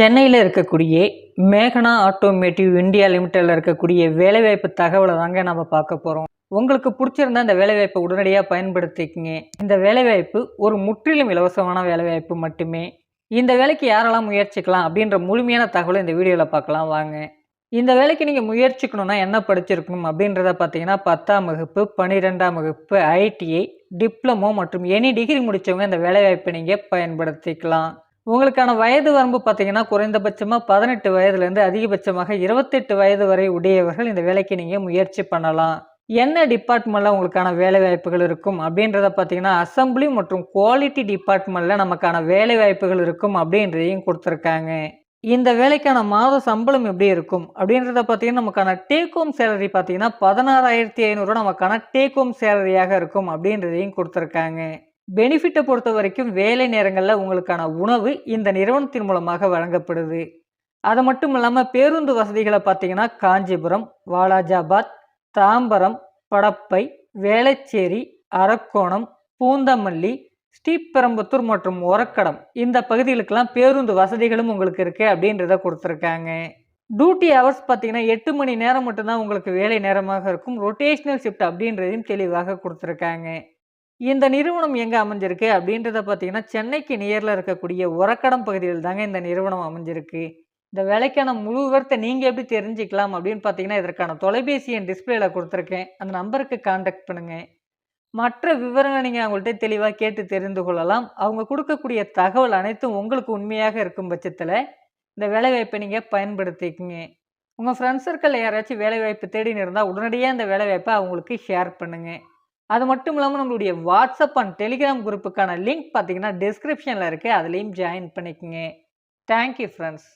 சென்னையில் இருக்கக்கூடிய மேகனா automotive India லிமிட்டடில் இருக்கக்கூடிய வேலைவாய்ப்பு தகவலை தாங்க நம்ம பார்க்க போகிறோம் உங்களுக்கு பிடிச்சிருந்தா இந்த வேலைவாய்ப்பை உடனடியாக பயன்படுத்திக்கங்க. இந்த வேலைவாய்ப்பு ஒரு முற்றிலும் இலவசமான வேலைவாய்ப்பு மட்டுமே. இந்த வேலைக்கு யாரெல்லாம் முயற்சிக்கலாம் அப்படின்ற முழுமையான தகவலை இந்த வீடியோவில் பார்க்கலாம் வாங்க. இந்த வேலைக்கு நீங்கள் முயற்சிக்கணும்னா என்ன படிச்சிருக்கணும் அப்படின்றத பார்த்தீங்கன்னா பத்தாம் வகுப்பு பன்னிரெண்டாம் வகுப்பு ஐடிஐ டிப்ளமோ மற்றும் எனி டிகிரி முடித்தவங்க இந்த வேலைவாய்ப்பை நீங்கள் பயன்படுத்திக்கலாம். உங்களுக்கான வயது வரம்பு பார்த்தீங்கன்னா குறைந்தபட்சமாக பதினெட்டு வயதுலேருந்து அதிகபட்சமாக இருபத்தெட்டு வயது வரை உடையவர்கள் இந்த வேலைக்கு நீங்கள் முயற்சி பண்ணலாம். என்ன டிபார்ட்மெண்ட்டில் உங்களுக்கான வேலை வாய்ப்புகள் இருக்கும் அப்படின்றத பார்த்தீங்கன்னா அசம்பிளி மற்றும் குவாலிட்டி டிபார்ட்மெண்ட்டில் நமக்கான வேலை வாய்ப்புகள் இருக்கும் அப்படின்றதையும் கொடுத்துருக்காங்க. இந்த வேலைக்கான மாத சம்பளம் எப்படி இருக்கும் அப்படின்றத பார்த்தீங்கன்னா நமக்கான டேக் ஹோம் சேலரி பார்த்தீங்கன்னா பதினாறாயிரத்தி ஐநூறுரூவா நமக்கான டேக் ஹோம் சேலரியாக இருக்கும் அப்படின்றதையும் கொடுத்துருக்காங்க. பெனிஃபிட்டை பொறுத்த வரைக்கும் வேலை நேரங்களில் உங்களுக்கான உணவு இந்த நிறுவனத்தின் மூலமாக வழங்கப்படுது. அது மட்டும் இல்லாமல் பேருந்து வசதிகளை பார்த்தீங்கன்னா காஞ்சிபுரம் வாலாஜாபாத் தாம்பரம் படப்பை வேளச்சேரி அரக்கோணம் பூந்தமல்லி ஸ்ரீபெரம்பத்தூர் மற்றும் ஒரக்கடம் இந்த பகுதிகளுக்கெல்லாம் பேருந்து வசதிகளும் உங்களுக்கு இருக்குது அப்படின்றத கொடுத்துருக்காங்க. டியூட்டி ஹவர்ஸ் பார்த்தீங்கன்னா எட்டு மணி நேரம் மட்டும்தான் உங்களுக்கு வேலை நேரமாக இருக்கும். ரொட்டேஷனல் ஷிஃப்ட் அப்படின்றதையும் தெளிவாக கொடுத்துருக்காங்க. இந்த நிறுவனம் எங்கே அமைஞ்சிருக்கு அப்படின்றத பார்த்தீங்கன்னா சென்னைக்கு நியரில் இருக்கக்கூடிய உரக்கடம் பகுதியில் தாங்க இந்த நிறுவனம் அமைஞ்சிருக்கு. இந்த வேலைக்கான முழு விவரத்தை நீங்கள் எப்படி தெரிஞ்சுக்கலாம் அப்படின்னு பார்த்தீங்கன்னா இதற்கான தொலைபேசி என் டிஸ்பிளேல கொடுத்துருக்கேன். அந்த நம்பருக்கு காண்டாக்ட் பண்ணுங்கள் மற்ற விவரங்களை நீங்கள் அவங்கள்ட்ட தெளிவாக கேட்டு தெரிந்து கொள்ளலாம். அவங்க கொடுக்கக்கூடிய தகவல் அனைத்தும் உங்களுக்கு உண்மையாக இருக்கும் பட்சத்தில் இந்த வேலைவாய்ப்பை நீங்கள் பயன்படுத்திக்கங்க. உங்கள் ஃப்ரெண்ட்ஸ் சர்க்கிளில் யாராச்சும் வேலைவாய்ப்பு தேடின்னு இருந்தால் உடனடியாக இந்த வேலைவாய்ப்பை அவங்களுக்கு ஷேர் பண்ணுங்கள் அது மட்டும் இல்லாமல் நம்மளுடைய வாட்ஸ்அப் அண்ட் டெலிகிராம் குரூப்புக்கான லிங்க் பார்த்தீங்கன்னா டிஸ்கிரிப்ஷனில் இருக்குது அதுலேயும் ஜாயின் பண்ணிக்கோங்க. Thank you friends